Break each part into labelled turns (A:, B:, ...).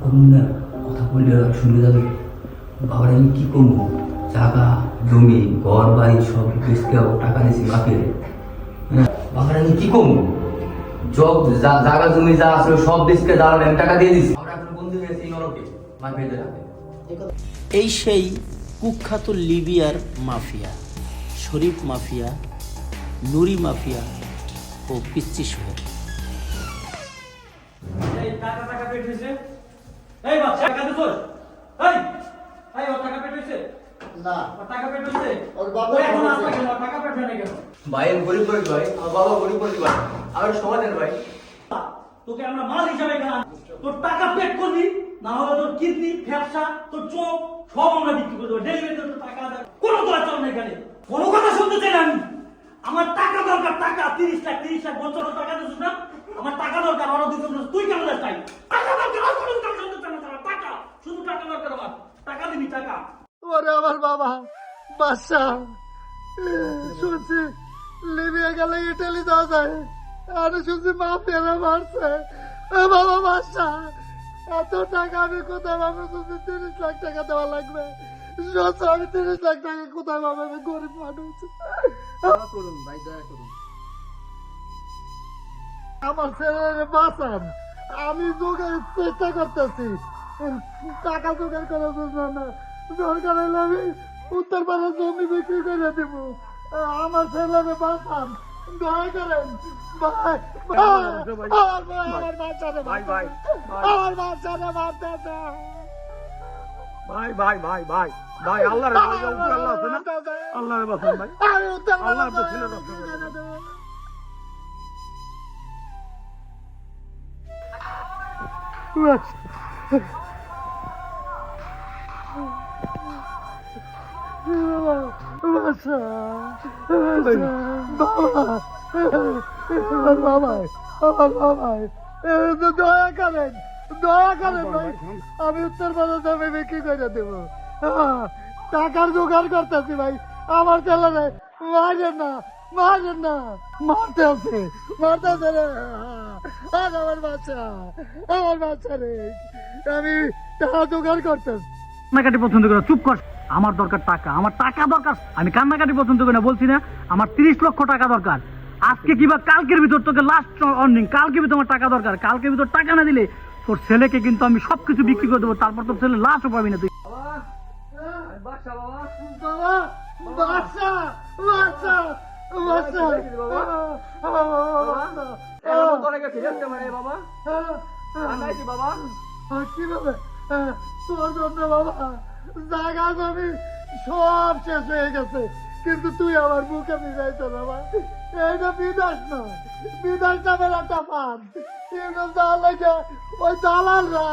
A: আমি
B: বাবার আমি কি করব জায়গা জমি ঘর বাড়ি সব বেচতে টাকা দিয়েছি মাকে বাবার আমি কি করব জব জায়গা জমি যা আছে সব বেচতে দাঁড়ালে আমি টাকা দিয়ে দিছি আমরা এখন বন্ধু হয়েছে নরকে
C: এই সেই কুখ্যাত লিবিয়ার mafia Sharif mafia Nuri mafia ও পিচ্চি
D: কেন?
B: ভাই গরিব গরিব ভাই। আমার বাবা গরিব গরিব ভাই। আমার সমাজের ভাই।
D: তোকে আমরা মাল হিসাবে তোর টাকা পেট করবি, না হলে তোর কিডনি, ফ্যাপসা, তোর চোখ, সব আমরা বিক্রি করে দেবো। ডেলিভারিতে তোর টাকা কোনো তোর চল না এখানে। কোনো কথা শুনতে চাই না আমি। আমার টাকা দরকার, টাকা। তিরিশ লাখ তিরিশ লাখ, বছর টাকা দিচ্ছিস না? আমার টাকা দরকার, আরও দুটো তুই কেন যাস তাই? টাকা দরকার, আর টাকা, শুধু টাকা দরকার আমার। টাকা দিবি, টাকা।
E: ওরে আমার বাবা বাচ্চা শুনছি, লিবিয়া গেলে ইটালি যাওয়া যায়। আর শুনছি মা ফেরা মারছে। বাবা বাচ্চা এত টাকা আমি কোথায় পাবো? শুনছি তিরিশ লাখ টাকা দেওয়া লাগবে। সত্যি আমি তিরিশ লাখ টাকা কোথায় পাবো? আমি গরিব মানুষ।
F: করুন ভাই দয়া করুন।
E: আমার ছেলের বাঁচান। আমি জোগাড় চেষ্টা করতেছি। টাকা জোগাড় করার জন্য না। দরকার হলে আমি উত্তরপাড়ার জমি বিক্রি করে দেব। আমার ছেলের বাঁচান। দয়া করেন ভাই ভাই, আমার ভাই, আমার বাচ্চারে
F: ভাই, ভাই, ভাই।
E: আমার বাচ্চারে মারতেছে
F: ভাই ভাই ভাই ভাই ভাই আল্লাহর উপর আল্লাহ আছে না আল্লাহর বাঁচান ভাই
E: আমি উত্তরপাড়ার
F: আল্লাহ আপনার
E: জমি বিক্রি
F: রক্ষা
E: করে দেব। দয়া করেন দয়া করেন ভাই আমি উত্তর প্রদেশ আমি বিক্রি করে দেব টাকার জোগাড় করতেছি ভাই আমার ছেলে মারেন না মারেন না মারতে আছে মারতে আছে রে আর আমার বাচ্চা আমার বাচ্চা রে আমি টাকা জোগাড় করতেছি
D: কান্নাকাটি পছন্দ করে চুপ কর আমার দরকার টাকা আমার টাকা দরকার আমি কান্নাকাটি পছন্দ করি না বলছি না আমার তিরিশ লক্ষ টাকা দরকার আজকে কিবা কালকের ভিতর তোকে লাস্ট অর্নিং কালকে ভিতর আমার টাকা দরকার কালকের ভিতর টাকা না দিলে তোর ছেলেকে কিন্তু আমি সবকিছু বিক্রি করে দেবো তারপর তোর ছেলে লাশও পাবি না তুই
B: বাবা
E: বাবা জায়গা জমি সব শেষ হয়ে গেছে। কিন্তু তুই আমার বুকে মিলাইছ বাবা এইটা বিদেশ নয় বিদেশ নামের একটা ফান কিন্তু যা লাগে ওই দালালরা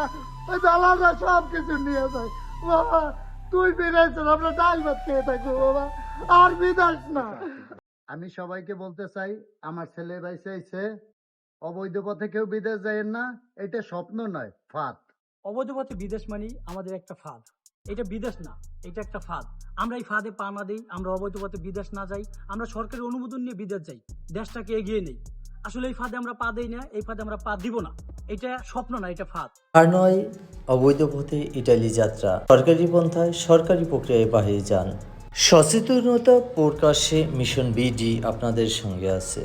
E: ওই দালালরা সব কিছু নিয়ে যায়। বাবা তুই বিদেশ আমরা ডাল ভাত খেয়ে থাকব বাবা। আর বিদেশ না। আমি সবাইকে বলতে চাই আমার ছেলে ভাই চাইছে অবৈধ পথে কেউ বিদেশ যায় না এটা স্বপ্ন নয় ফাঁদ।
D: অবৈধ পথে বিদেশ মানি আমাদের একটা ফাঁদ। এটা বিদেশ না, এটা একটা ফাঁদ। আমরা এই ফাঁদে পা না দিই, আমরা অবৈধ পথে বিদেশ না যাই, আমরা সরকারের অনুমোদন নিয়ে বিদেশ যাই, দেশটাকে এগিয়ে নেই। আসলে এই ফাঁদে আমরা পা দিই না, এই ফাঁদে আমরা পা দিব না। এটা স্বপ্ন না, এটা ফাঁদ।
G: আর নয়, অবৈধ পথে ইটালি যাত্রা। সরকারি পন্থায় সরকারি প্রক্রিয়ায় বাহিরে যান। সচেতনতা প্রকাশে মিশন বিডি আপনাদের সঙ্গে আছে।